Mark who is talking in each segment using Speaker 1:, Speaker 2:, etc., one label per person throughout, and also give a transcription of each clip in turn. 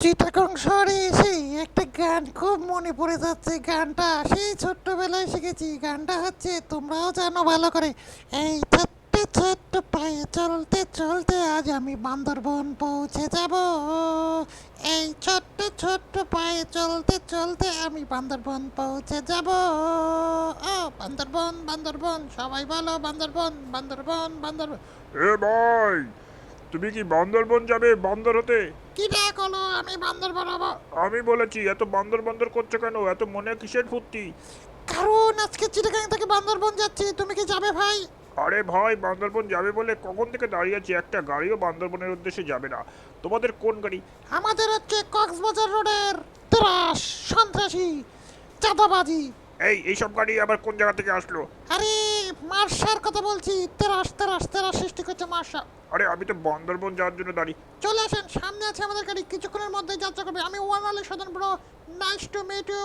Speaker 1: চিটাগং শহরে এসে একটা গান খুব মনে পড়ে যাচ্ছে। গানটা সেই ছোট্টবেলায় শিখেছি। গানটা হচ্ছে, তোমরাও জানো ভালো করে, এই ছোট্ট ছোট্ট পায়ে চলতে চলতে আজ আমি বান্দরবন পৌঁছে যাব। এই ছোট্ট ছোট্ট পায়ে চলতে চলতে আমি বান্দরবন পৌঁছে যাব। ও, বান্দরবন বান্দরবন, সবাই বলো বান্দরবন বান্দরবন বান্দরবন।
Speaker 2: এ ভাই তুমি কি বান্দরবন যাবে? বান্দর হতে?
Speaker 1: কি ডাক হলো আমি বান্দরবন হব।
Speaker 2: আমি বলেছি এত বান্দর বান্দর করছ কেন? এত মনে কিসের ফুর্তি?
Speaker 1: কারণ আজকে চিটাগাং থেকে বান্দরবন যাচ্ছি। তুমি কি যাবে ভাই?
Speaker 2: আরে ভাই বান্দরবন যাবে বলে কখন থেকে দাঁড়িয়ে আছি? একটা গাড়িও বান্দরবনের উদ্দেশ্যে যাবে না। তোমাদের কোন গাড়ি?
Speaker 1: আমাদের হচ্ছে কক্সবাজার রোডের। ত্রাস সন্ত্রাসী চাঁদাবাজি
Speaker 2: এই এইসব গাড়ি আবার কোন জায়গা থেকে আসলো?
Speaker 1: আরে মার্শার কথা বলছি তেরাস তেরাস তেরাস সৃষ্টি করছে মার্শা
Speaker 2: আরে আমি তো বন্দরবন যাওয়ার জন্য দাঁড়িয়ে
Speaker 1: চলে আসেন সামনে আছে আমাদের গাড়ি কিছুক্ষণের মধ্যেই যাত্রা করবে। আমি one Ali Sadan bro nice to meet you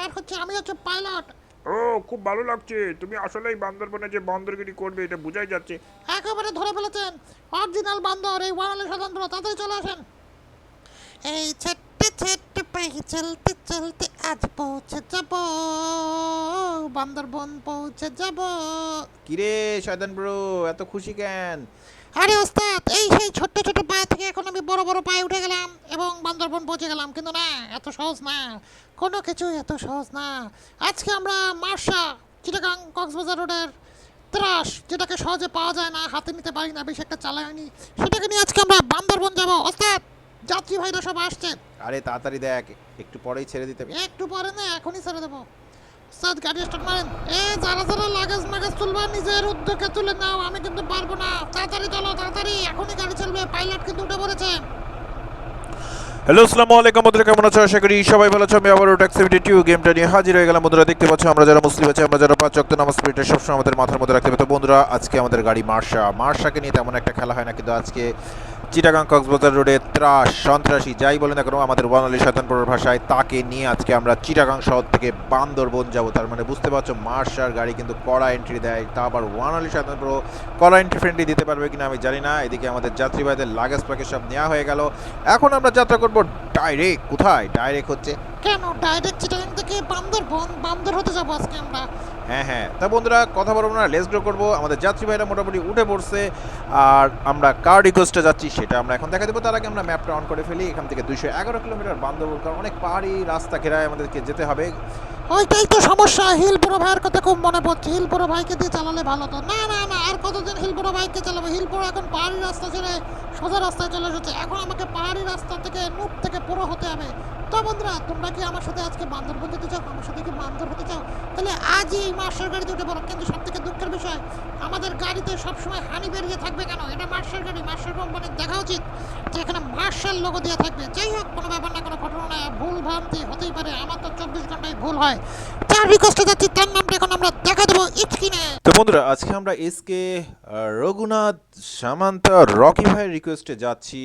Speaker 1: আর হচ্ছে আমি হচ্ছে পাইলট।
Speaker 2: ও খুব ভালো লাগছে। তুমি আসলেই বান্দরবনে যে বন্দরগিরি করবে এটা বোঝাই যাচ্ছে।
Speaker 1: একেবারে ধরে ফেলেছেন অরিজিনাল বান্দর এই ওয়ান আলী সদন ব্রো তাড়াতাড়ি চলে আসেন। এই ছোট্ট পায়ে চলতে চলতে আজ পৌঁছে যাব। বান্দরবন পৌঁছে যাব।
Speaker 3: কিরে শয়তান ব্রো এত খুশি কেন?
Speaker 1: আরে ওস্তাদ এই সেই ছোট্ট ছোট পায়ে থেকে এখন আমি বড় বড় পায়ে উঠে গেলাম এবং বান্দরবন পৌঁছে গেলাম। কিন্তু না এত সহজ না কোনো কিছু এত সহজ না। আজকে আমরা মার্শা চিটাগাং কক্সবাজার রোডের ত্রাস যেটাকে সহজে পাওয়া যায় না হাতে নিতে পারি না বেশি একটা চালায়নি সেটাকে নিয়ে আজকে আমরা বান্দরবন যাব। ওস্তাদ যাত্রী ভাইরা সব আসছে
Speaker 3: আরে তাড়াতাড়ি দেখ একটু পরেই ছেড়ে দিতে হবে।
Speaker 1: একটু পরে না এখনই ছেড়ে দেবো। স্যার গাড়ি স্টার্ট মারেন। এ যারা যারা লাগেজ মাগেজ তুলবে নিজের উদ্যোগে তুলে নাও আমি কিন্তু পারব না। তাড়াতাড়ি চলো তাড়াতাড়ি এখনই গাড়ি চলবে। পাইলট কিন্তু উঠে পড়েছে।
Speaker 3: হ্যালো আসসালামু আলাইকুম বন্ধুরা কেমন আছো? আশা করি সবাই ভালো আছো। আমি আবারও ট্যাক্সিভিটি টিউ গেমটা নিয়ে হাজির হয়ে গেলাম। বন্ধুরা দেখতে পাচ্ছ আমরা যারা মুসলিম আছি আমরা যারা পাঁচ ওয়াক্ত নামাজ পড়ি এটা সবসময় আমাদের মাথার মধ্যে রাখতে হবে। তো বন্ধুরা আজকে আমাদের গাড়ি মার্শা। মার্শাকে নিয়ে তেমন একটা খেলা হয় না কিন্তু আজকে চিটাগাং কক্সবাজার রোডে ত্রাস, সন্ত্রাসী, যাই বলেন কেন, আমাদের ওয়ানালি শতানপুরের ভাষায় তাকে নিয়ে আজকে আমরা চিটাগাং শহর থেকে বান্দরবন যাব। তার মানে বুঝতে পারছ মার্শার গাড়ি কিন্তু কড়া এন্ট্রি দেয়। তা আবার ওয়ানালি শতানপুর কড়া এন্ট্রি ফ্রেন্ডলি দিতে পারবে কিনা আমি জানি না। এদিকে আমাদের যাত্রীবাহীদের লাগেজ প্যাকেজ সব নেওয়া হয়ে গেল। এখন আমরা যাত্রা করব ডাইরেক্ট কোথায়? ডাইরেক্ট হচ্ছে
Speaker 1: কেন? ডাইরেক্ট চিটাগাং থেকে বান্দরবন বান্দর হতে যাব আজকে আমরা।
Speaker 3: হ্যাঁ হ্যাঁ। তা বন্ধুরা কথা বলব না লেস গ্রো করব। আমাদের যাত্রী ভাইরা মোটামুটি উঠে পড়ছে আর আমরা কার রিকোয়েস্টে যাচ্ছি সেটা আমরা এখন দেখা দেবো। তার আগে আমরা ম্যাপটা অন করে ফেলি। এখান থেকে দুইশো এগারো কিলোমিটার বান্দরবন কারণ অনেক পাহাড়ি রাস্তা ঘেরায় আমাদেরকে যেতে হবে।
Speaker 1: ওইটাই তো সমস্যা। হিলপুরো ভাইয়ের কথা খুব মনে পড়ছে। হিলপুরো ভাইকে দিয়ে চালালে ভালো তো। না না না আর কতদিন হিলপুরো ভাইকে চালাবো? হিলপুরো এখন পাহাড়ি রাস্তা ছেড়ে সোজা রাস্তায় চলে এসেছে। এখন আমাকে পাহাড়ি রাস্তা থেকে নুপ থেকে পুরো হতে হবে। বন্ধুরা, তোমরা কি আমার সাথে আজকে বান্দরবন যেতে চাও? আমার সাথে কি বান্দর হতে চাও? তাহলে আজই এই মার্শাল গাড়িতে উঠে পড়ো কিন্তু সব থেকে দুঃখের বিষয়, আমাদের গাড়িতে সবসময় হানি বেরিয়ে থাকবে কেন? এটা মার্শাল গাড়ি, মার্শাল কোম্পানির দেখা উচিত যে এখানে মার্শাল লোগো দেওয়া থাকবে। যাই হোক, কোনো ব্যাপার না, কোনো ঘটনা না, ভুল ভ্রান্তি হতেই পারে, আমার তো চব্বিশ ঘন্টায় ভুল হয়। যার রিকোয়েস্টে যাচ্ছি, তার নামটা এখন আমরা দেখা দেবো ইটকিনে।
Speaker 3: তো বন্ধুরা, আজকে আমরা এসকে রঘুনাথ, সামান্ত, রকি ভাইয়ের রিকোয়েস্টে যাচ্ছি।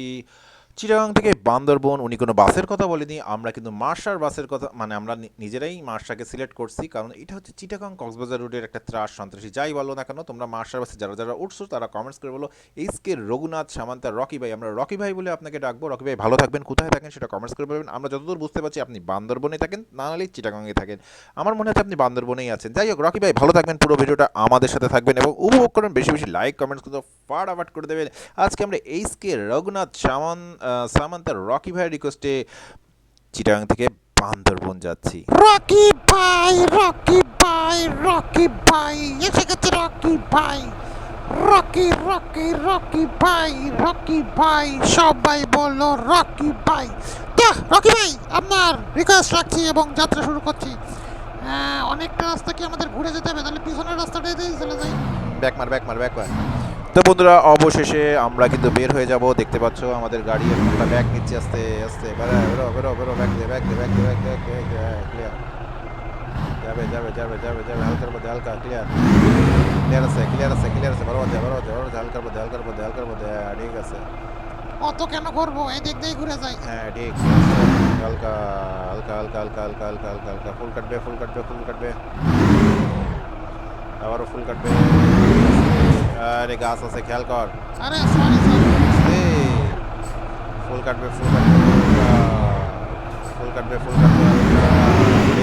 Speaker 3: চিটাগাং থেকে বান্দরবন, উনি কোনো বাসের কথা বলেনি। আমরা কিন্তু মার্শার বাসের কথা মানে আমরা নিজেরাই মার্শাকে সিলেক্ট করছি, কারণ এটা হচ্ছে চিটাগাং কক্সবাজার রোডের একটা ত্রাস, সন্ত্রাসী। যাই বলো না কেন, তোমরা মার্শার বাসে যারা যারা উঠছো, তারা কমেন্টস করে বলো এইসকে রঘুনাথ, সামান্ত, রকি ভাই, আমরা রকি ভাই বলে আপনাকে ডাকবো। রকি ভাই, ভালো থাকবেন, কোথায় থাকেন সেটা কমেন্টস করে বলবেন। আমরা যতদূর বুঝতে পারছি, আপনি বান্দরবনে থাকেন, না হলে চিটাগাংয়ে থাকেন। আমার মনে হচ্ছে আপনি বান্দরবনেই আছেন। যাই হোক, রকি ভাই, ভালো থাকবেন, পুরো ভিডিওটা আমাদের সাথে থাকবেন এবং উপভোগ করেন বেশি বেশি লাইক কমেন্টস কিন্তু ফাটাফাট করে দেবেন। আজকে আমরা এইসকে রঘুনাথ সামান সামান্তার রকি ভাইয়ের রিকোয়েস্টে চিটাগাং থেকে বান্দরবন যাচ্ছি।
Speaker 1: রকি ভাই রকি ভাই রকি ভাই এসে গেছে রকি ভাই। রকি রকি রকি ভাই রকি ভাই সবাই বলো রকি ভাই। তো রকি ভাই আপনার রিকোয়েস্ট রাখছি এবং যাত্রা শুরু করছি। হ্যাঁ, অনেকটা রাস্তা কি আমাদের ঘুরে যেতে হবে? তাহলে পিছনের রাস্তাটাই দিয়ে চলে যাই
Speaker 3: ব্যাক মার ব্যাক মার ব্যাক মার। তো বন্ধুরা অবশেষে আমরা কিন্তু বের হয়ে যাব। দেখতে পাচ্ছ আমাদের গাড়ি আমরা ব্যাক নিচ্ছে আস্তে আস্তে। বেরো বেরো বেরো বেরো ব্যাক দে ব্যাক দে ব্যাক দে ব্যাক দে ক্লিয়ার যাবে যাবে যাবে যাবে যাবে হালকার মধ্যে হালকা ক্লিয়ার ক্লিয়ার আছে ক্লিয়ার আছে ক্লিয়ার আছে বড় বড় বড় বড় হালকার মধ্যে হালকার মধ্যে হালকার মধ্যে। হ্যাঁ, ঠিক আছে।
Speaker 1: অত কেন করব? এদিক দিয়ে ঘুরে যাই।
Speaker 3: হ্যাঁ ঠিক। হালকা হালকা হালকা হালকা হালকা হালকা হালকা হালকা। ফুল কাটবে ফুল কাটবে ফুল কাটবে। আবারও ফুল কাটবে। আরে গাছ আছে খেয়াল কর।
Speaker 1: আরে সরি সরি
Speaker 3: ফুল কাটবে ফুল কাটবে ফুল কাটবে। ফুল কাটবে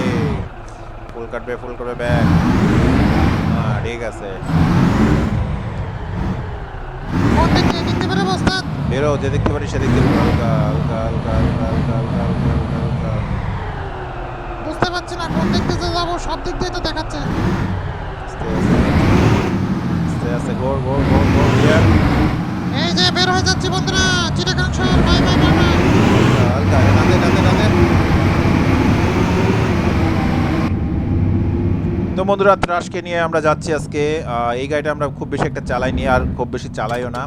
Speaker 3: ফুল কাটবে ফুল করবে ব্যাগ হ্যাঁ ঠিক আছে। বেরো যে দেখতে পারি সে দেখতে
Speaker 1: বুঝতে পারছি না কোন দিক থেকে যাব সব দিক দিয়ে তো দেখাচ্ছে।
Speaker 3: আস্তে আস্তে গোর গোর গোর গোর ক্লিয়ার।
Speaker 1: এই যে বের হয়ে যাচ্ছি বন্ধুরা চিটাগাং শহর বাই বাই বাই বাই।
Speaker 3: হালকা টানতে টানতে টানতে তো বন্ধুরা ত্রাসকে নিয়ে আমরা যাচ্ছি আজকে। এই গাড়িটা আমরা খুব বেশি একটা চালাইনি আর খুব বেশি চালাইও না।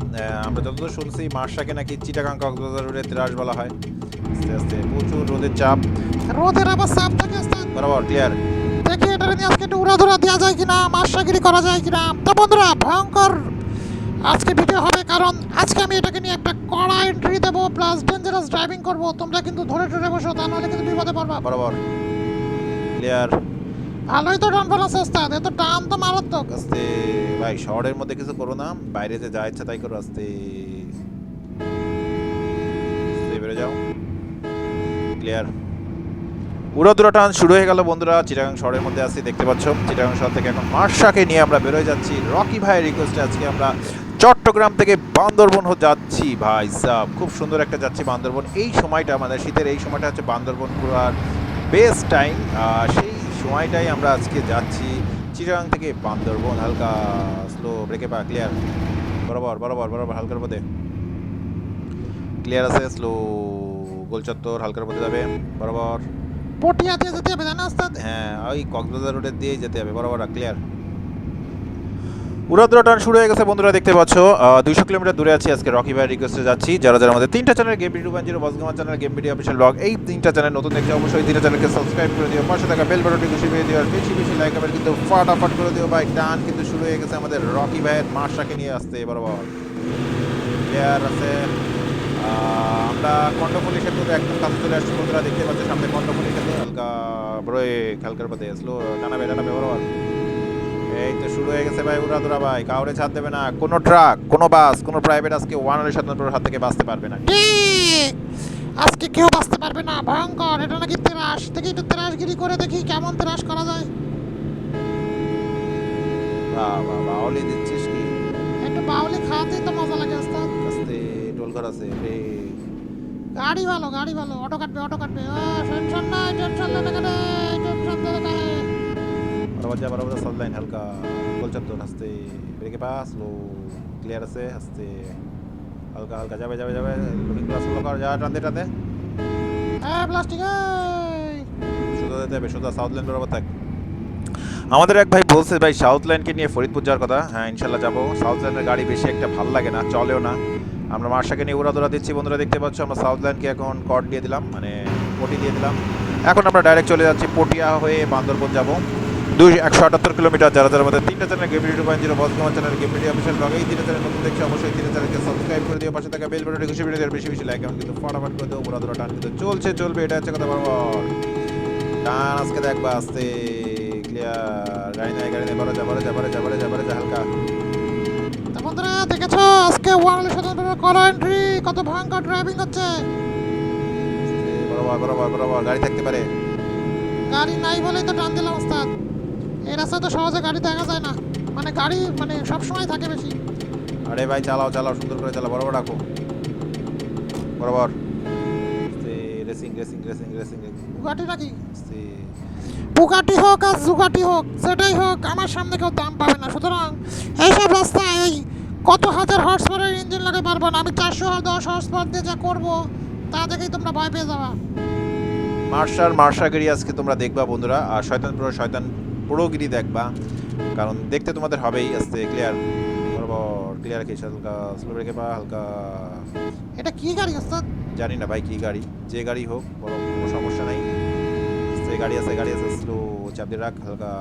Speaker 3: আমরা যতদূর শুনছি মার্শাকে নাকি চিটাগাং কক্সবাজার রোডে ত্রাস বলা হয়। আস্তে আস্তে প্রচুর রোদের চাপ।
Speaker 1: রোদের আবার চাপ থাকে
Speaker 3: বরাবর ক্লিয়ার।
Speaker 1: এটা নিয়ে আজকে একটু উড়াধুরা দেওয়া যায় কিনা মাসাগিরি করা যায় কিনা? তো বন্ধুরা ভয়ঙ্কর আজকে ভিডিও হবে কারণ আজকে আমি এটাকে নিয়ে একটা কড়া এন্ট্রি দেবো প্লাস ডেঞ্জারাস ড্রাইভিং করব। তোমরা কিন্তু ধরে ধরে বসো তা নাহলে কিন্তু বিপদে পড়বা।
Speaker 3: বরাবর। ক্লিয়ার
Speaker 1: ভালোই তো ডান ফেলা ওস্তাদ এত টান তো মারাত্মক।
Speaker 3: আস্তে ভাই শহরের মধ্যে কিছু করো না বাইরে যে যা ইচ্ছা তাই করো আস্তে। আস্তে বেরো যাও। ক্লিয়ার উড়োদুরা টান শুরু হয়ে গেল বন্ধুরা। চিটাগাং শহরের মধ্যে আছি, দেখতে পাচ্ছ। চিটাগাং শহর থেকে এখন মার্শাকে নিয়ে আমরা বেরোয় যাচ্ছি। রকি ভাইয়ের রিকোয়েস্টে আজকে আমরা চট্টগ্রাম থেকে বান্দরবন যাচ্ছি ভাই সাহ খুব সুন্দর একটা যাচ্ছি বান্দরবন। এই সময়টা মানে শীতের এই সময়টা হচ্ছে বান্দরবন ঘোরার বেস্ট টাইম সেই সময়টাই আমরা আজকে যাচ্ছি চিটাগাং থেকে বান্দরবন। হালকা স্লো ব্রেকে পা ক্লিয়ার বরাবর বরাবর বরাবর, হালকার পথে। ক্লিয়ার আছে স্লো গোলচত্বর হালকার পথে যাবে। বরাবর।
Speaker 1: পটিয়া দিয়ে যেতে হবে, জানো ওস্তাদ?
Speaker 3: হ্যাঁ ওই কক্সবাজার রোডের দিয়েই যেতে হবে, বরাবর ক্লিয়ার উড়াদুরা টান শুরু হয়ে গেছে, বন্ধুরা, দেখতে পাচ্ছ দুইশো কিলোমিটার দূরে আছি, আজকে রকি ভাই রিকোয়েস্টে যাচ্ছি, যারা যারা আমাদের তিনটা channel game video zero বসগামা channel game video official blog এই তিনটা চ্যানেল নতুন দেখতে অবশ্যই তিনটা চ্যানেলকে সাবস্ক্রাইব করে দিও, পাশে থাকা বেল বাটনটি খুশি করে দিও, আর বেশি বেশি লাইক আবার কিন্তু ফাটাফাট করে দিও, ভাই টান কিন্তু শুরু হয়ে গেছে আমাদের রকি ভাইয়ের মার্শাকে নিয়ে আসতে, বরাবর। প্লেয়ার আছে? আমরা কন্ডফলি সেতুর একদম কাছে চলে আসছি বন্ধুরা দেখতে পাচ্ছি সামনে কন্ডফলি সেতু হালকা ব্রেক হালকার পথে স্লো টানাবে টানাবে বরাবর এই তো শুরু হয়ে গেছে ভাই উড়াদুরা ভাই কাউরে ছাড় দেবে না। কোনো ট্রাক কোনো বাস কোনো প্রাইভেট আজকে ওয়ান হান্ড্রেড সাতান্নর হাত থেকে বাঁচতে পারবে না।
Speaker 1: আজকে কেউ বাঁচতে পারবে না? ভয়ঙ্কর এটা নাকি ত্রাস? দেখি একটু ত্রাসগিরি করে দেখি কেমন ত্রাস করা যায়।
Speaker 3: বাহ বাহ বাহ দিচ্ছিস কি?
Speaker 1: একটু বাউলি খাওয়াতেই তো মজা লাগে ওস্তাদ।
Speaker 3: আস্তে ঘর আছে ব্রেক
Speaker 1: গাড়ি ভালো গাড়ি ভালো অটো কাটবে অটো কাটবে। টেনশন নাই টেনশন না কাটে টেনশন না কাটে
Speaker 3: বরাবর যা বরাবর লাইন হালকা। গোল চত্বর হাসতে। ব্রেকে পা স্লো ক্লিয়ার আছে হাসতে। হালকা হালকা যাবে যাবে যাবে। লুকিং কর? যা টানতে টানতে।
Speaker 1: হ্যাঁ প্লাস্টিক
Speaker 3: সোজা যেতে হবে সোজা সাউথ লাইন বরাবর থাক। আমাদের এক ভাই বলছে ভাই সাউথ লাইনকে নিয়ে ফরিদপুর যাওয়ার কথা। হ্যাঁ ইনশাল্লাহ যাব। সাউথ লাইনের গাড়ি বেশি একটা ভালো লাগে না চলেও না। আমরা মার্শাকে নিয়ে উড়াদোড়া দিচ্ছি। বন্ধুরা দেখতে পাচ্ছ, আমরা সাউথ লাইনকে এখন কট দিয়ে দিলাম মানে পটি দিয়ে দিলাম। এখন আমরা ডাইরেক্ট চলে যাচ্ছি পটিয়া হয়ে বান্দরবন যাব। দুই একশো আটাত্তর কিলোমিটার, যারা যারা আমাদের তিনটা channel game video point zero boss বসগমা channel game video official blog এই তিনটা চ্যানেল নতুন দেখছি, অবশ্যই তিনটা চ্যানেলকে সাবস্ক্রাইব করে দিও, পাশে থাকা বেল বাটনটি খুশি ভিডিও বেশি বেশি লাইক এমন কিন্তু ফটাফট করে দেবো উড়াদোড়া টান কিন্তু চলছে, চলবে, এটা হচ্ছে কথা বরাবর টান, আজকে দেখবা আস্তে। ক্লিয়ার গাড়ি নেই গাড়ি নেই বড় যা বড় যা বড় যা বড় যা বড় যা হালকা।
Speaker 1: দেখেছ আজকে ওয়ার্ল্ড স্বতন্ত্র করা এন্ট্রি কত ভয়ঙ্কর ড্রাইভিং হচ্ছে।
Speaker 3: বরাবর বরাবর বরাবর গাড়ি থাকতে পারে।
Speaker 1: গাড়ি নাই বলেই তো টান দিলাম ওস্তাদ। এই রাস্তায় তো সহজে গাড়ি দেখা যায় না। মানে গাড়ি মানে সব সময় থাকে বেশি।
Speaker 3: আরে ভাই চালাও চালাও সুন্দর করে চালাও বরাবর রাখো। বরাবর। Racing racing racing racing
Speaker 1: Bugatti নাকি? বুগাটি হোক আর জুগাটি হোক সেটাই হোক আমার সামনে কেউ দাম পাবে না। সুতরাং এইসব রাস্তায় এই কত হাজার হর্স পাওয়ারের ইঞ্জিন লাগে পারব না? আমি চারশো দশ হর্স পাওয়ার দিয়ে যা করব তা দেখেই তোমরা ভয় পেয়ে যাবা।
Speaker 3: মার্শার মার্শাগিরি আজকে তোমরা দেখবা বন্ধুরা আর শয়তান পুরো শয়তান পুরোগিরি দেখবা কারণ দেখতে তোমাদের হবেই আস্তে ক্লিয়ার বরাবর ক্লিয়ার রেখে হালকা স্লো ব্রেকে পা হালকা।
Speaker 1: এটা কি গাড়ি ওস্তাদ?
Speaker 3: জানি না ভাই কি গাড়ি যে গাড়ি হোক বড় কোনো সমস্যা নাই। গাড়ি আছে গাড়ি আছে স্লো চাপ দিয়ে রাখ হালকা।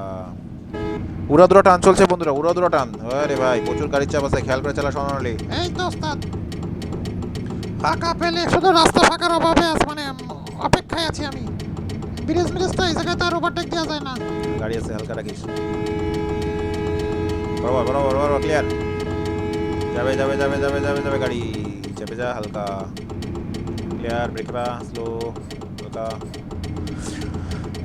Speaker 3: উড়াদুরা টান চলছে বন্ধুরা উড়াদুরা টান। আরে ভাই প্রচুর গাড়ির চাপ আছে খেয়াল করে চালা সোনালি
Speaker 1: এই তো ওস্তাদ। ফাঁকা পেলে শুধু রাস্তা ফাঁকার অভাবে আছে মানে অপেক্ষায় আছি আমি। ব্রিজ ব্রিজ তো এই জায়গায় তার ওভারটেক দেওয়া যায় না।
Speaker 3: গাড়ি আছে হালকা রাখিস। বরাবর বরাবর বরাবর ক্লিয়ার যাবে যাবে যাবে যাবে যাবে যাবে গাড়ি। চেপে যা হালকা। ক্লিয়ার ব্রেক স্লো হালকা।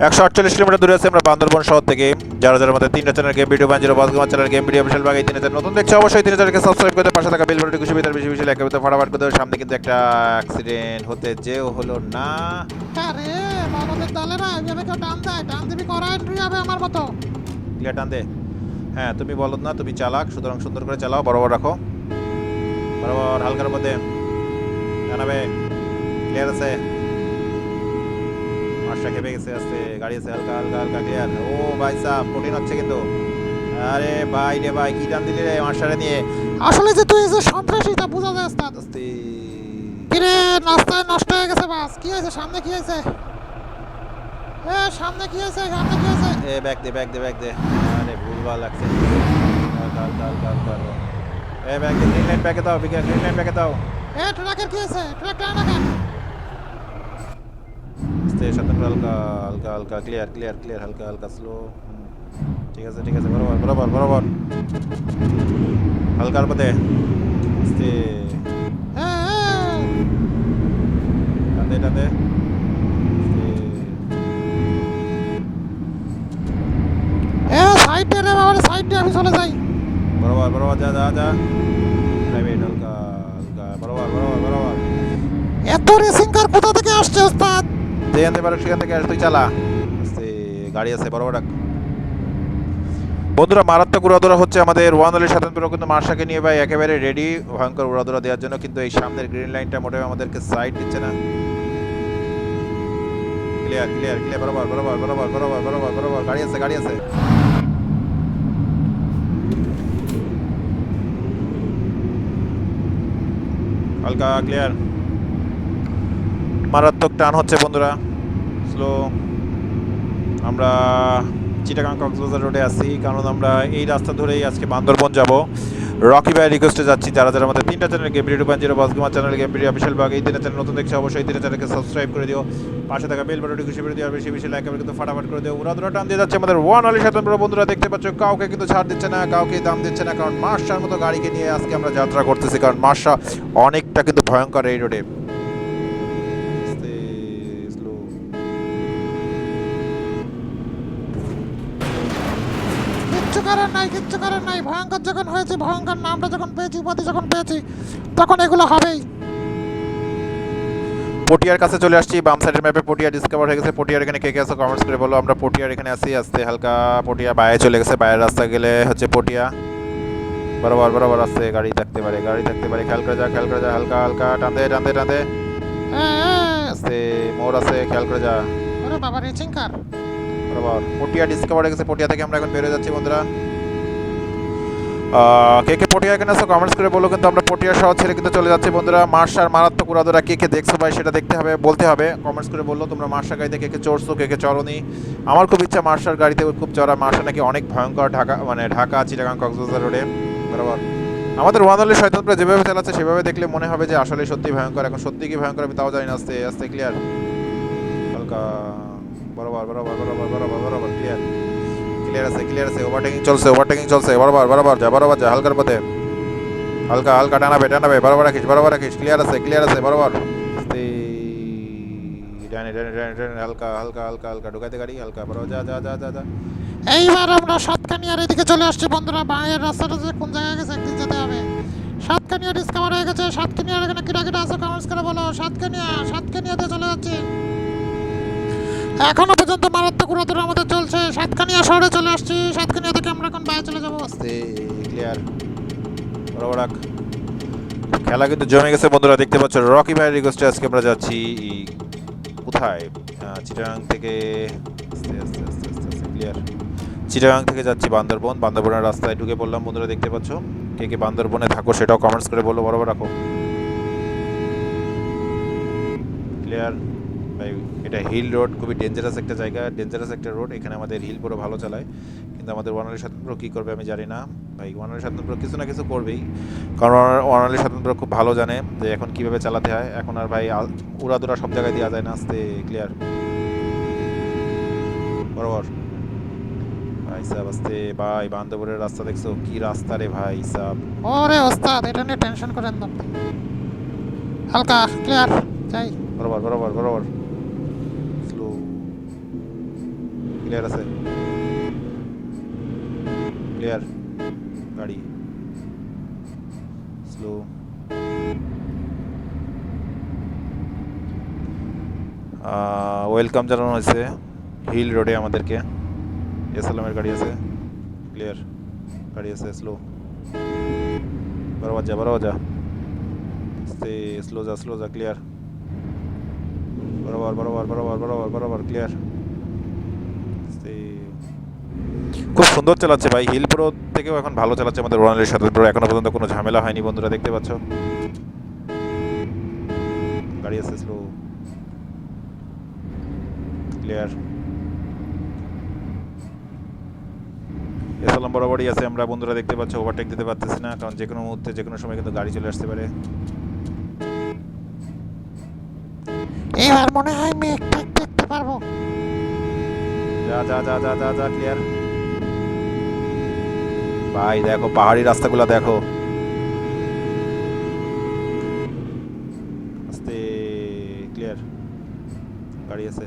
Speaker 3: একশো আটচল্লিশ কিলোমিটার দূরে আছে আমরা বান্দরবন শহর থেকে। যারা যারা আমাদের তিনটা channel game video বাঞ্জিরো বাসগুমা channel game video বিশাল বাগ এই তিনটা চ্যানেল নতুন দেখছে অবশ্যই তিন চ্যানেলকে সাবস্ক্রাইব করতে পাশে থাকা বেল বাটনটি খুশি ভিতরে বেশি বেশি লাইক করতে ফটাফট করতে সামনে কিন্তু একটা অ্যাক্সিডেন্ট হতে যেও হলো না।
Speaker 1: আরে আমাদের দলে না এভাবে কেউ টান দেয় টান দিবি করা এন্ট্রি হবে আমার মতো।
Speaker 3: ক্লিয়ার টান দে। হ্যাঁ তুমি বলো না তুমি চালাক সুতরাং সুন্দর করে চালাও বরাবর রাখো। বরাবর হালকার মধ্যে জানাবে। ক্লিয়ার আছে? মাসটা খেপে গেছে আস্তে গাড়ি আছে হালকা হালকা হালকা ক্লিয়ার ও ভাই সাহ কঠিন হচ্ছে কিন্তু। আরে ভাই রে ভাই, কি টান দিলি রে মাস্টারে নিয়ে?
Speaker 1: আসলে যে তুই যে সন্ত্রাসী, তা বোঝা যায় ওস্তাদ কিরে, রাস্তায় নষ্ট হয়ে গেছে বাস, কি হয়েছে, সামনে কি হয়েছে? এ, সামনে কি হয়েছে, সামনে কি হয়েছে?
Speaker 3: এ ব্যাগ দে ব্যাগ দে ব্যাগ দে। আরে ভুল ভুলভাল লাগছে। হালকা হালকা হালকা হালকা। এ ব্যাগ দে গ্রিন লাইন ব্যাগে দাও বিকেল গ্রিন লাইন ব্যাগে দাও।
Speaker 1: এ ট্রাকের কি হয়েছে? ট্রাক টানা কেন?
Speaker 3: আস্তে স্বতন্ত্র হালকা হালকা হালকা ক্লিয়ার ক্লিয়ার ক্লিয়ার হালকা হালকা স্লো ঠিক আছে ঠিক আছে বরাবর বরাবর বরাবর। হালকার মধ্যে আস্তে।
Speaker 1: সাইড সাইড দিয়ে আমি চলে যাই।
Speaker 3: বরাবর বরাবর যা যা যা। প্রাইভেট হালকা হালকা বরাবর বরাবর বরাবর।
Speaker 1: এত রেসিং কার কোথা থেকে আসছে ওস্তাদ?
Speaker 3: যে আনতে পারো সেখান থেকে তুই চালা। গাড়ি আছে বরাবর রাখ বন্ধুরা, মারাত্মক উড়াদোড়া হচ্ছে আমাদের ওয়ান আলী স্বাতন্ত্র কিন্তু মার্শাকে নিয়ে ভাই একেবারে রেডি ভয়ঙ্কর উড়াদোড়া দেওয়ার জন্য, কিন্তু এই সামনের গ্রিন লাইনটা মোটেও আমাদেরকে সাইড দিচ্ছে না। ক্লিয়ার ক্লিয়ার ক্লিয়ার বরাবর বরাবর বরাবর বরাবর বরাবর বরাবর গাড়ি আছে গাড়ি আছে। হালকা ক্লিয়ার মারাত্মক টান হচ্ছে বন্ধুরা। স্লো আমরা চিটাগাং কক্সবাজার রোডে আছি, কারণ আমরা এই রাস্তা ধরেই আজকে বান্দরবন যাব। রকি ভাই রিকোয়েস্টে যাচ্ছি, যারা যারা আমাদের তিনটা চ্যানেল গেম ভিডিও পান zero বাসগুমা channel game video official বাগ এই তিনটা চ্যানেল নতুন দেখছে অবশ্যই তিনটা চ্যানেলকে সাবস্ক্রাইব করে দিও। পাশে থাকা বেল বাটনটি খুশি করে দিও, আর বেশি বেশি লাইক করে কিন্তু ফাটাফাট করে দিও। উড়া দুরা টান দিয়ে যাচ্ছে আমাদের ওয়ান আলি সাতন বন্ধুরা দেখতে পাচ্ছ, কাউকে কিন্তু ছাড় দিচ্ছে না, কাউকে দাম দিচ্ছে না, কারণ মার্শার মতো গাড়িকে নিয়ে আজকে আমরা যাত্রা করতেছি, কারণ মার্শা অনেকটা কিন্তু ভয়ঙ্কর এই রোডে
Speaker 1: নাই কিচ্ছু করার নাই। ভয়ঙ্কর যখন হয়েছে ভয়ঙ্কর নামটা যখন পেয়েছি উপাধি যখন পেয়েছি তখন এগুলো হবেই।
Speaker 3: পটিয়ার কাছে চলে আসছি বাম সাইডের ম্যাপে পটিয়া ডিসকভার হয়ে গেছে। পটিয়ার এখানে কে কে আছে কমেন্টস করে বলো। আমরা পটিয়ার এখানে আসি আসতে হালকা পটিয়া বাইরে চলে গেছে। বাইরের রাস্তা গেলে হচ্ছে পটিয়া। বরাবর বরাবর আসছে গাড়ি থাকতে পারে গাড়ি থাকতে পারে। খেয়াল করে যা খেয়াল করে যা হালকা হালকা টানতে টানতে টানতে।
Speaker 1: এ, এ,
Speaker 3: আসতে মোড় আছে খেয়াল করে যা।
Speaker 1: বাবা রেসিং কার?
Speaker 3: বরাবর। পটিয়া ডিসকভার হয়ে গেছে পটিয়া থেকে আমরা এখন বেরোয় যাচ্ছি বন্ধুরা। কে কে পটিয়া এখানে আছে কমেন্টস করে বলো, কিন্তু আমরা পটিয়া শহর ছেড়ে কিন্তু চলে যাচ্ছি। বন্ধুরা মার্শার মারাত্মক উড়াদোরা কে কে দেখছ ভাই, সেটা দেখতে হবে, বলতে হবে। কমেন্টস করে বলল, তোমরা মার্শার গাড়িতে কে কে চড়ছো, কে কে চড়নি। আমার খুব ইচ্ছা মার্শার গাড়িতে খুব চড়া। মার্শা নাকি অনেক ভয়ঙ্কর ঢাকা মানে ঢাকা, চিটাগাং, কক্সবাজার রোডে বরাবর। আমাদের ওয়ানলি শয়তানপুরে যেভাবে চালাচ্ছে সেভাবে দেখলে মনে হবে যে আসলে সত্যি ভয়ঙ্কর। এখন সত্যি কি ভয়ঙ্কর আমি তাও জানি না, আস্তে আস্তে ক্লিয়ার হালকা, বরাবর বরাবর বরাবর বরাবর বরাবর ক্লিয়ার ক্লিয়ার আছে ক্লিয়ার আছে ওভারটেকিং চলছে ওভারটেকিং চলছে বরাবর বরাবর যা বরাবর যা হালকার পথে। হালকা হালকা টানাবে টানাবে বরাবর রাখিস বরাবর রাখিস ক্লিয়ার আছে ক্লিয়ার আছে বরাবর। আস্তে ডানে ডানে ডানে ডানে হালকা হালকা হালকা হালকা ঢুকাইতে গাড়ি হালকা বরাবর যা যা যা যা যা।
Speaker 1: এইবার আমরা সাতকানিয়ার এদিকে চলে আসছি বন্ধুরা বাইরের রাস্তাটা যে কোন জায়গায় গেছে একদিন যেতে হবে। সাতকানিয়া ডিসকাভার হয়ে গেছে সাতকানিয়ার এখানে কিটা কিটা আছে কমেন্টস করে বলো সাতকানিয়া সাতকানিয়াতে চলে যাচ্ছি। এখনও পর্যন্ত মারাত্মক উড়াদুরা আমাদের চলছে। সাতকানিয়া শহরে চলে আসছি। সাতকানিয়া থেকে আমরা এখন বাইরে চলে যাব।
Speaker 3: আস্তে ক্লিয়ার বরাবর রাখ খেলা কিন্তু জমে গেছে বন্ধুরা, দেখতে পাচ্ছ রকি ভাইয়ের রিকোয়েস্টে আজকে আমরা যাচ্ছি। কোথায়? চিটাগাং থেকে, আস্তে আস্তে আস্তে আস্তে আস্তে ক্লিয়ার চিটাগাং থেকে যাচ্ছি বান্দরবন। বান্দরবনের রাস্তায় ঢুকে পড়লাম বন্ধুরা, দেখতে পাচ্ছ। কে কে বান্দরবনে থাকো সেটাও কমেন্টস করে বলো বরাবর রাখো ক্লিয়ার ভাই এটা হিল রোড খুবই ডেঞ্জারাস একটা জায়গা ডেঞ্জারাস একটা রোড এখানে আমাদের হিল পুরো ভালো চালায়। কিন্তু আমাদের ওয়ানালি স্বাতন্ত্র কী করবে আমি জানি না। ভাই ওয়ানালি স্বাতন্ত্র কিছু না কিছু করবেই। কারণ ওয়ানালি স্বাতন্ত্র খুব ভালো জানে যে এখন কীভাবে চালাতে হয়। এখন আর ভাই উড়াদুরা সব জায়গায় দেওয়া যায় না আসতে ক্লিয়ার বরাবর। ভাই সাহেব আস্তে ভাই বান্ধবরের রাস্তা দেখছ? কি রাস্তা রে ভাই সাহেব
Speaker 1: ওরে ওস্তাদ এটা নিয়ে টেনশন করেন না। হালকা ক্লিয়ার যাই।
Speaker 3: বরাবর বরাবর বরাবর স্লো ক্লিয়ার আছে ক্লিয়ার গাড়ি স্লো ওয়েলকাম জানানো হয়েছে হিল রোডে আমাদেরকে এসএলএমের গাড়ি আছে ক্লিয়ার গাড়ি আছে স্লো বরাবর যা বরাবর যা স্লো যা স্লো যা ক্লিয়ার বরাবর বরাবর বরাবর বরাবর বরাবর ক্লিয়ার খুব সুন্দর চালাচ্ছে ভাই। হিল প্রো থেকেও এখন ভালো চালাচ্ছে আমাদের রোনালের সাথে প্রো এখনও পর্যন্ত কোনো ঝামেলা হয়নি বন্ধুরা দেখতে পাচ্ছ? গাড়ি আছে স্লো ক্লিয়ার এসালাম বরাবরই আছে আমরা বন্ধুরা দেখতে পাচ্ছ ওভারটেক দিতে পারতেছি না কারণ যে কোনো মুহূর্তে যে কোনো সময় কিন্তু গাড়ি চলে আসতে পারে।
Speaker 1: এবার মনে হয় মেঘ দেখতে পারব।
Speaker 3: যা যা যা যা যা যা ক্লিয়ার ভাই, দেখো, পাহাড়ি রাস্তাগুলো দেখো। আস্তে ক্লিয়ার গাড়ি আছে।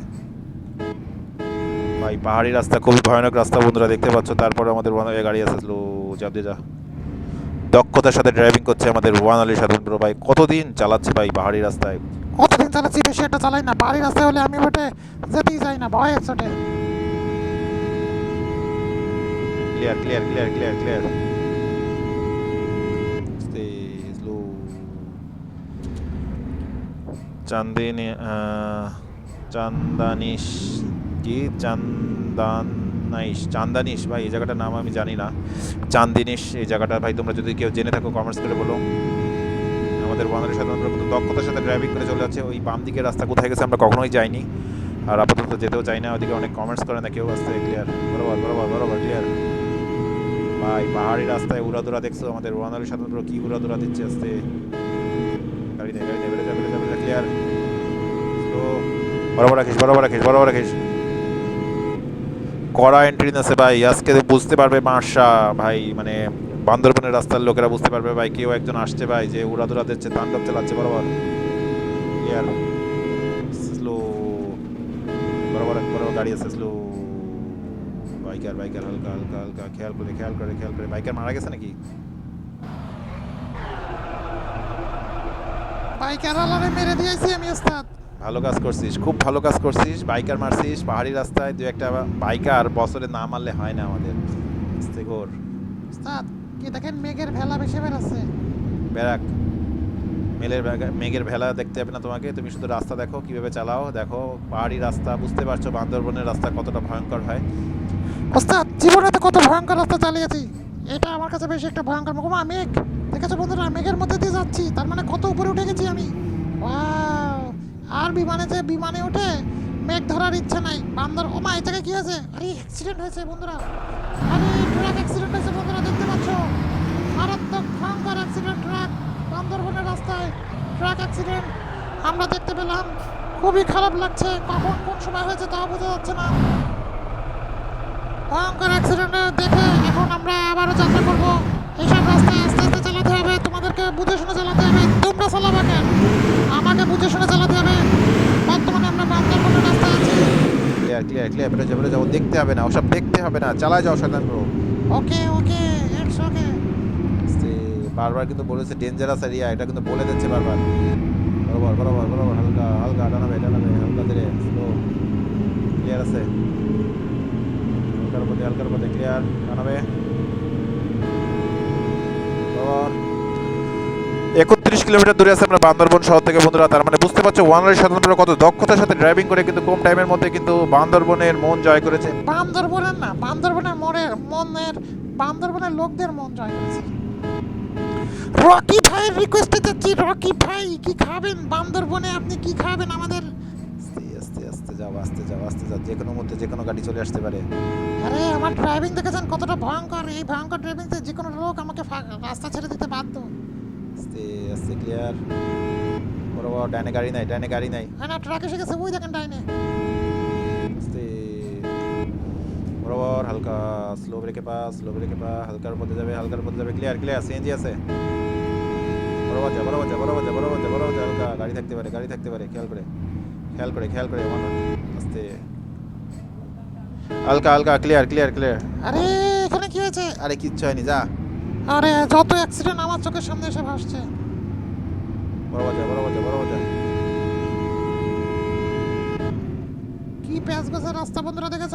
Speaker 3: ভাই, পাহাড়ি রাস্তা খুবই ভয়ানক রাস্তা বন্ধুরা, দেখতে পাচ্ছ। তারপরে আমাদের ওয়ান গাড়ি আছে। চাপ দিয়ে যা। দক্ষতার সাথে ড্রাইভিং করছে আমাদের ওয়ান আলী সাধন প্রো ভাই, কতদিন চালাচ্ছে ভাই পাহাড়ি রাস্তায়?
Speaker 1: কতদিন চালাচ্ছি? বেশি একটা চালাই না। পাহাড়ি রাস্তায় হলে আমি ওটে যেতেই চাই না, ভয় চটে
Speaker 3: clear clear clear clear clear Chandini আহ, চান্দানিশ কি চান্দানাইশ চান্দানিশ ভাই এই জায়গাটার নাম আমি জানি না। চান্দিনিশ এই জায়গাটা। ভাই তোমরা যদি কেউ জেনে থাকো কমার্স করে বলো। আমাদের বাংলাদেশ সাধারণত কিন্তু দক্ষতার সাথে ড্রাইভিং করে চলে যাচ্ছে। ওই বাম দিকের রাস্তা কোথায় গেছে আমরা কখনোই যাইনি। আর আপাতত যেতেও চাই না। ওদিকে অনেক কমেন্টস করে না কেউ। আসতে ক্লিয়ার বরাবর বরাবর বরাবর ক্লিয়ার ভাই, পাহাড়ি রাস্তায় উড়াদুরা দেখছ? আমাদের রোয়ানালি সাধারণত কি উড়াদুরা দিচ্ছে আসতে গাড়ি নেই গাড়ি নেই বেড়ে বেড়ে ক্লিয়ার বরাবর রাখিস বরাবর রাখিস বরাবর রাখিস। কড়া এন্ট্রি ভাই, আজকে বুঝতে পারবে মার্শা ভাই মানে বান্দরবনের রাস্তার লোকেরা বুঝতে পারবে ভাই, কেউ একজন আসছে ভাই, যে উড়াদুরা দিচ্ছে, তাণ্ডব চালাচ্ছে, বরাবর। ক্লিয়ার স্লো বরাবর বরাবর গাড়ি আছে স্লো বাইকার বাইকার হালকা হালকা হালকা খেয়াল করে খেয়াল করে খেয়াল করে বাইকার মারা গেছে নাকি?
Speaker 1: বাইকার আলারে মেরে দিয়েছি আমি ওস্তাদ।
Speaker 3: ভালো কাজ করছিস খুব ভালো কাজ করছিস বাইকার মারছিস পাহাড়ি রাস্তায় দু একটা বাইকার বছরে না মারলে হয় না আমাদের। কর
Speaker 1: ওস্তাদ কি দেখেন মেঘের ভেলা ভেসে বেড়াচ্ছে?
Speaker 3: ব্যারাক মেলের মেঘের ভেলা দেখতে হবে না তোমাকে তুমি শুধু রাস্তা দেখো কীভাবে চালাও দেখো পাহাড়ি রাস্তা বুঝতে পারছ বান্দরবনের রাস্তা কতটা ভয়ঙ্কর হয়।
Speaker 1: ওস্তাদ, জীবনে তো কত ভয়ঙ্কর রাস্তা চালিয়েছি। এটা আমার কাছে বেশি একটা ভয়ঙ্কর মা মেঘ! দেখেছ বন্ধুরা? মেঘের মধ্যে দিয়ে যাচ্ছি। তার মানে কত উপরে উঠে গেছি আমি। আর বিমানে যে বিমানে উঠে মেঘ ধরার ইচ্ছা নাই। বান্দর ও মা এই জায়গায় কি হয়েছে? আরে অ্যাক্সিডেন্ট হয়েছে বন্ধুরা। আরে ট্রাক অ্যাক্সিডেন্ট হয়েছে বন্ধুরা, দেখতে পাচ্ছ? মারাত্মক, ভয়ঙ্কর অ্যাক্সিডেন্ট ট্রাক বান্দরবনের রাস্তায়। ট্রাক অ্যাক্সিডেন্ট আমরা দেখতে পেলাম। খুবই খারাপ লাগছে। কখন কোন সময় হয়েছে তাও বোঝা যাচ্ছে না। ভয়ঙ্কর অ্যাক্সিডেন্ট দেখে এখন আমরা আবারও যাত্রা করব। এইসব রাস্তায় আস্তে আস্তে চালাতে হবে। তোমাদেরকে বুঝে শুনে চালাতে হবে। তোমরা চালাবে কেন? আমাকে বুঝে শুনে চালাতে হবে। বর্তমানে আমরা বান্দরবনের রাস্তায় আছি।
Speaker 3: ক্লিয়ার ক্লিয়ার ক্লিয়ার বেরো যাও বেরো যাও। দেখতে হবে না ওসব দেখতে হবে না। চালায় যাও শয়তান bro
Speaker 1: okay okay it's okay.
Speaker 3: বারবার কিন্তু বলেছে ডেঞ্জারাস এরিয়া এটা কিন্তু বলে দিচ্ছে বারবার। বরাবর বরাবর বরাবর হালকা হালকা ডানাবে ডানাবে হালকা ধীরে স্লো ক্লিয়ার আছে? হালকার মধ্যে হালকার মধ্যে ক্লিয়ার বরাবর একত্রিশ কিলোমিটার দূরে আছে আমরা বান্দরবন শহর থেকে বন্ধুরা, তার মানে বুঝতে পারছ সাধারণত কত দক্ষতার সাথে ড্রাইভিং করে কিন্তু কম টাইমের মধ্যে কিন্তু বান্দরবনের মন জয় করেছে।
Speaker 1: বান্দরবনের না, বান্দরবনের মনের মনের, বান্দরবনের লোকদের মন জয় করেছে। রকি রিকোয়েস্টে যাচ্ছি, রকি ভাই কি খাবেন? বান্দরবনে আপনি কি খাবেন আমাদের
Speaker 3: যাও আস্তে যাও আস্তে যাও যে কোনো মুহূর্তে যে কোনো গাড়ি চলে আসতে পারে।
Speaker 1: আরে আমার ড্রাইভিং দেখেছেন? কতটা ভয়ঙ্কর। এই ভয়ঙ্কর ড্রাইভিংতে যে কোনো লোক আমাকে রাস্তা ছেড়ে দিতে বাধ্য।
Speaker 3: আস্তে আস্তে ক্লিয়ার বরাবর ডাইনে গাড়ি নাই ডাইনে গাড়ি নাই।
Speaker 1: হ্যাঁ না ট্রাক এসে গেছে ওই দেখেন ডাইনে।
Speaker 3: আস্তে। বরাবর হালকা স্লো ব্রেকে পা স্লো ব্রেকে পা হালকার মধ্যে যাবে হালকার মধ্যে যাবে ক্লিয়ার ক্লিয়ার সিএনজি আছে। বরাবর যা বরাবর যা বরাবর যা বরাবর যা বরাবর যা হালকা গাড়ি থাকতে পারে গাড়ি থাকতে পারে খেয়াল করে। খেয়াল করে খেয়াল করে আমার আস্তে। হালকা হালকা ক্লিয়ার ক্লিয়ার ক্লিয়ার
Speaker 1: আরে এখানে কি হয়েছে?
Speaker 3: আরে কিচ্ছু হয়নি যা।
Speaker 1: আরে যত অ্যাক্সিডেন্ট আমার চোখের সামনে এসে ভাসছে।
Speaker 3: বরাবর যা বরাবর যা বরাবর যা
Speaker 1: কি প্যাঁচ গাছের রাস্তা বন্ধুরা দেখেছ?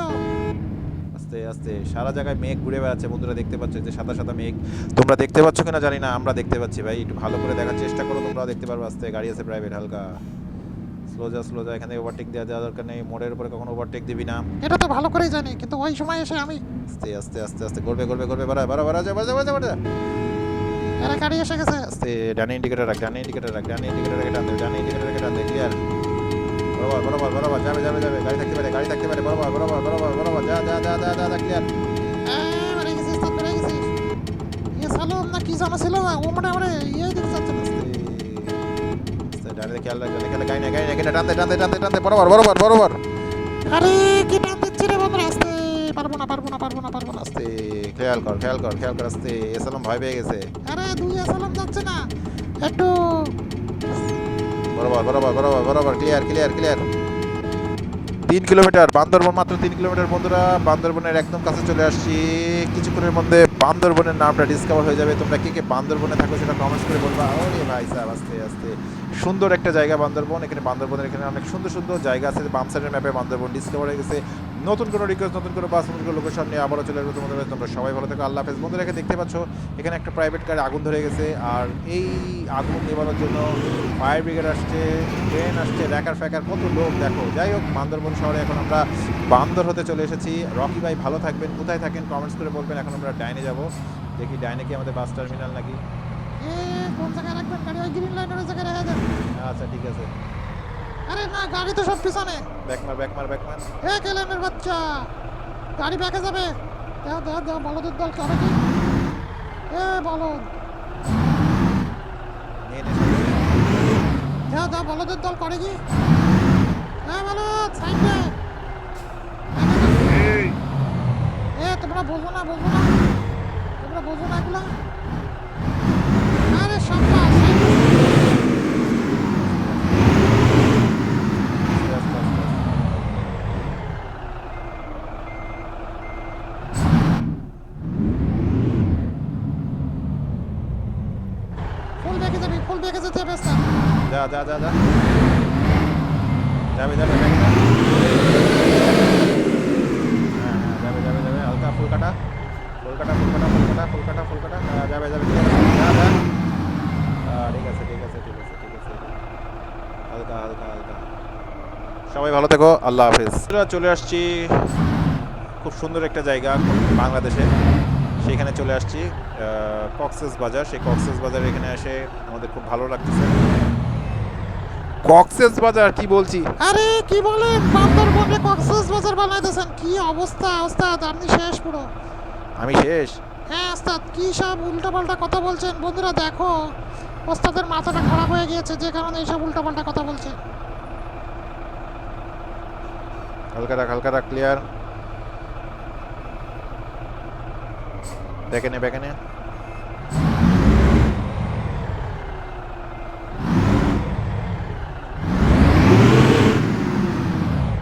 Speaker 3: আস্তে আস্তে। সারা জায়গায় মেঘ ঘুরে বেড়াচ্ছে বন্ধুরা দেখতে পাচ্ছ যে সাদা সাদা মেঘ। তোমরা দেখতে পাচ্ছ কিনা জানি না আমরা দেখতে পাচ্ছি ভাই। একটু ভালো করে দেখার চেষ্টা করো তোমরাও দেখতে পারবে আস্তে। গাড়ি আছে প্রাইভেট হালকা। স্লো যা স্লো যা এখানে ওভারটেক দেওয়া দেওয়া দরকার নেই। মোড়ের উপরে কখনো ওভারটেক দিবি না।
Speaker 1: এটা তো ভালো করেই জানি কিন্তু ওই সময় এসে আমি
Speaker 3: আস্তে আস্তে আস্তে আস্তে করবে করবে করবে বাড়া বাড়া বাড়া যা বাড়া বাড়া বাড়া
Speaker 1: এরা গাড়ি এসে গেছে।
Speaker 3: আস্তে ডানে ইন্ডিকেটর রাখ ডানে ইন্ডিকেটর রাখ ডানে ইন্ডিকেটর রেখে দে ডানে ইন্ডিকেটর রেখে দে ক্লিয়ার বরাবর বরাবর বরাবর যাবে যাবে যাবে গাড়ি থাকতে পারে গাড়ি থাকতে পারে বরাবর বরাবর বরাবর বরাবর যা যা যা যা যা যা ক্লিয়ার
Speaker 1: এ, বেড়ে গেছিস তো বেড়ে গেছিস। ইয়ে সালুম না কি জানা ছিল? ও মানে আমার ইয়ে দিতে না
Speaker 3: ডানে খেয়াল রাখ ডানে টানতে টানতে টানতে টানতে বরাবর বরাবর বরাবর।
Speaker 1: আরে কি টান দিচ্ছি রে বন্ধুরা আসতে পারব না পারব না পারব না পারব না।
Speaker 3: আস্তে খেয়াল কর খেয়াল কর খেয়াল কর আস্তে এসালাম ভয় পেয়ে গেছে।
Speaker 1: আরে দুই সালাম যাচ্ছে না একটু।
Speaker 3: বরাবর বরাবর বরাবর বরাবর ক্লিয়ার ক্লিয়ার ক্লিয়ার তিন কিলোমিটার বান্দরবন মাত্র তিন কিলোমিটার বন্ধুরা। বান্দরবনের একদম কাছে চলে আসছি। কিছুক্ষণের মধ্যে বান্দরবনের নামটা ডিসকভার হয়ে যাবে। তোমরা কে কে বান্দরবনে থাকো সেটা কমেন্টস করে বলবা। আরে ভাই সাহেব, আস্তে আস্তে। সুন্দর একটা জায়গা বান্দরবন। এখানে বান্দরবনের এখানে অনেক সুন্দর সুন্দর জায়গা আছে। বাম সাইডের ম্যাপে বান্দরবন ডিসকভার হয়ে গেছে। নতুন কোনো রিকোয়েস্ট নতুন কোনো বাস নতুন কোনো লোকেশন নিয়ে আবারও চলে আসবে তোমাদের তোমরা সবাই ভালো থেকো। আল্লাহ হাফেজ। বন্ধুরা এখানে দেখতে পাচ্ছ এখানে একটা প্রাইভেট কারে আগুন ধরে গেছে। আর এই আগুন নেবানোর জন্য ফায়ার ব্রিগেড আসছে ট্রেন আসছে র্যাকার ফ্যাকার কত লোক দেখো। যাই হোক বান্দরবন শহরে এখন আমরা বান্দর হতে চলে এসেছি। রকি ভাই ভালো থাকবেন। কোথায় থাকেন? কমেন্টস করে বলবেন। এখন আমরা ডাইনে যাব। দেখি ডাইনে কি আমাদের বাস টার্মিনাল নাকি?
Speaker 1: কোন জায়গায় রাখবেন? গাড়ি ওই গ্রিন লাইনের জায়গায় রেখে
Speaker 3: আচ্ছা ঠিক আছে।
Speaker 1: আরে না গাড়ি তো সব পিছনে।
Speaker 3: ব্যাকমার ব্যাকমার ব্যাকমার
Speaker 1: এ কেলেনের বাচ্চা গাড়ি ব্যাকে যাবে। দেখ দেখ দেখ বলদের দল করে কি? এ বলদ। দেখ দেখ বলদের দল করে কি? হ্যাঁ বলদ সাইড। দে এ তোমরা বোঝো না বোঝো না। তোমরা বোঝো না এগুলা আরে সামলা সাইড দে।
Speaker 3: আস্তে আস্তে আস্তে
Speaker 1: ফুল ব্যাকে যাবি ফুল ব্যাকে যেতে হবে স্যার
Speaker 3: যা যা যা যা যাবে যাবে যা। হ্যাঁ হ্যাঁ যাবে যাবে যাবে। হালকা ফুল কাটা। ফুল কাটা ফুল কাটা কাটা হ্যাঁ, যাবে যাবে হ্যাঁ, ঠিক আছে ঠিক আছে ঠিক আছে ঠিক আছে। হালকা হালকা হালকা। সবাই ভালো থেকো আল্লাহ হাফেজ। চলে আসছি খুব সুন্দর একটা জায়গা বাংলাদেশে। সেখানে চলে আসছি কক্সেস বাজার। সেই কক্সেস বাজার এখানে এসে আমাদের খুব ভালো লাগতেছে। কক্সেস বাজার কি বলছি?
Speaker 1: আরে কি বলেন বান্দরবনে কক্সেস বাজার বানাইতেছেন। কি অবস্থা ওস্তাদ? আপনি শেষ পুরো।
Speaker 3: আমি শেষ?
Speaker 1: হ্যাঁ ওস্তাদ কি সব উল্টাপাল্টা কথা বলছেন? বন্ধুরা দেখো ওস্তাদের মাথাটা খারাপ হয়ে গিয়েছে যে কারণে এইসব উল্টাপাল্টা কথা বলছে।
Speaker 3: হালকা রাখ হালকা রাখ ক্লিয়ার দেখে নে দেখে নে।